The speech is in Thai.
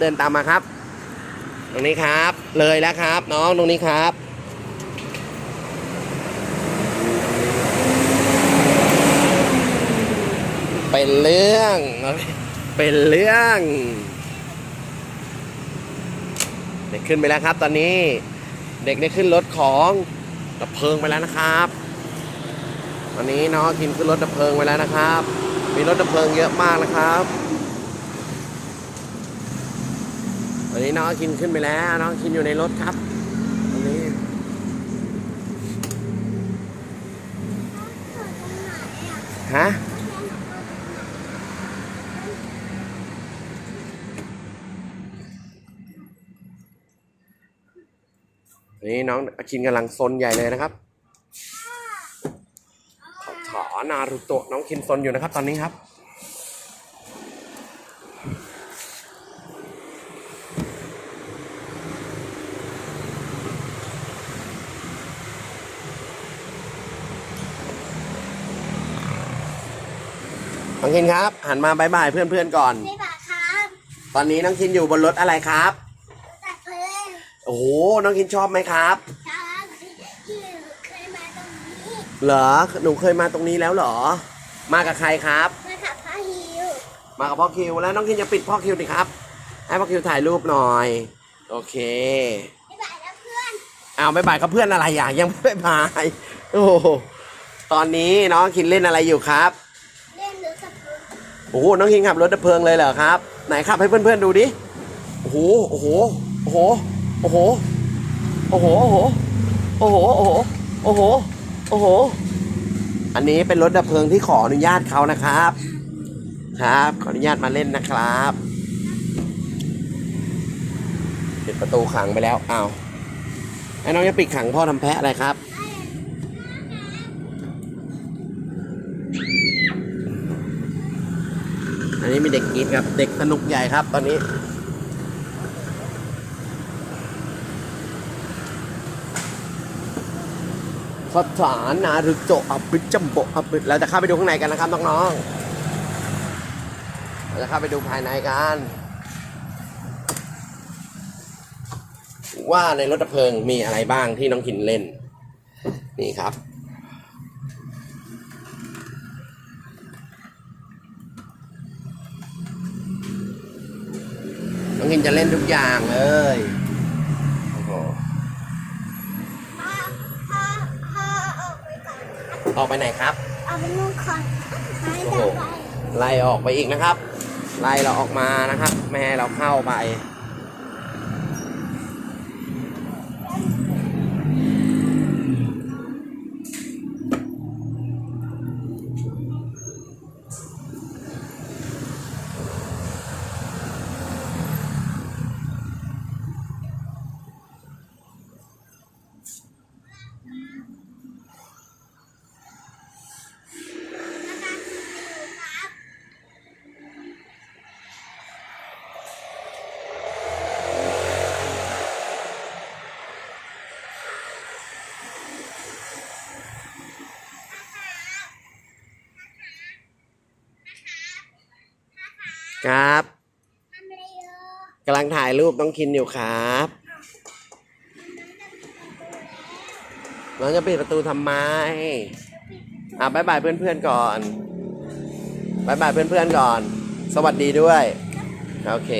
เดินตามมาครับ ตรงนี้ครับ เลยแล้วครับ น้องตรงนี้ครับเป็นเรื่อง เป็นเรื่องเด็กขึ้นไปแล้วครับ ตอนนี้ เด็กได้ขึ้นรถของดับเพลิงไปแล้วนะครับตอนนี้น้องกินขึ้นรถดับเพลิงไปแล้วนะครับ มีรถดับเพลิงเยอะมากนะครับ ต อนนี้น้องกินขึ้นไปแล้ว น้องกินอยู่ในรถครับตอนนี้ฮะนี่น้องอาคินกำลังซนใหญ่เลยนะครับขอถอนารุโตะน้องคินซนอยู่นะครับ ตอนนี้ครับ น้องคินครับ หันมาบายบายเพื่อนๆก่อน ไม่บาครับตอนนี้น้องคินอยู่บนรถอะไรครับ ตัดเพลิงโอ้โหน้องคินชอบไหมครับ ครับที่เคยมาตรงนี้เหรอหนูเคยมาตรงนี้แล้วเหรอ มากับใครครับ มาขับพาฮิวมากับพ่อคิวแล้วน้องคินจะปิดพ่อคิวดิครับ ให้พ่อคิวถ่ายรูปหน่อย โอเคไม่บาแล้วเพื่อนอ้าวบายบายกับเพื่อนอะไรอย่างยังไม่บายโอ้โหตอนนี้น้องคินเล่นอะไรอยู่ครับ เล่นรถกับเพลิง โอ้โหน้องคินขับรถดับเพลิงเลยเหรอครับ ไหนขับให้เพื่อนๆดูดิโอ้โหโอ้โหโอ้โหโอ้โหโอ้โหโอ้โหโอ้โหโอ้โหโอ้โหโอ้โห อันนี้เป็นรถดับเพลิงที่ขออนุญาตเขานะครับ ครับ ขออนุญาตมาเล่นนะครับปิดประตูขังไปแล้วอ้าวไอ้น้องจะปิดขังพ่อทำแพะอะไรครับ อันนี้ มีเด็กกรีดครับ เด็กสนุกใหญ่ครับ ตอนนี้สถานารุโจอับบิจัมโบอับบิเราจะเข้าไปดูข้างในกันนะครับน้องๆเราจะเข้าไปดูภายในกันว่าในรถดับเพลิงมีอะไรบ้างที่น้องขินเล่น นี่ครับินจะเล่นทุกอย่างเลยโอ้โหพาพาพาออกไปก่อนออกไปไหนครับ เอาไปนู่นก่อนหายโอ้ใจโหไป ไล่ออกไปอีกนะครับ ไล่เราออกมานะครับ ไม่ให้เราเข้าไป ครับกำลังถ่ายรูปน้องคินอยู่ครับน้องจะปิดประตูทำไมอะบายบายเพื่อนๆก่อนบายบายเพื่อนๆก่อน สวัสดีด้วย โอเค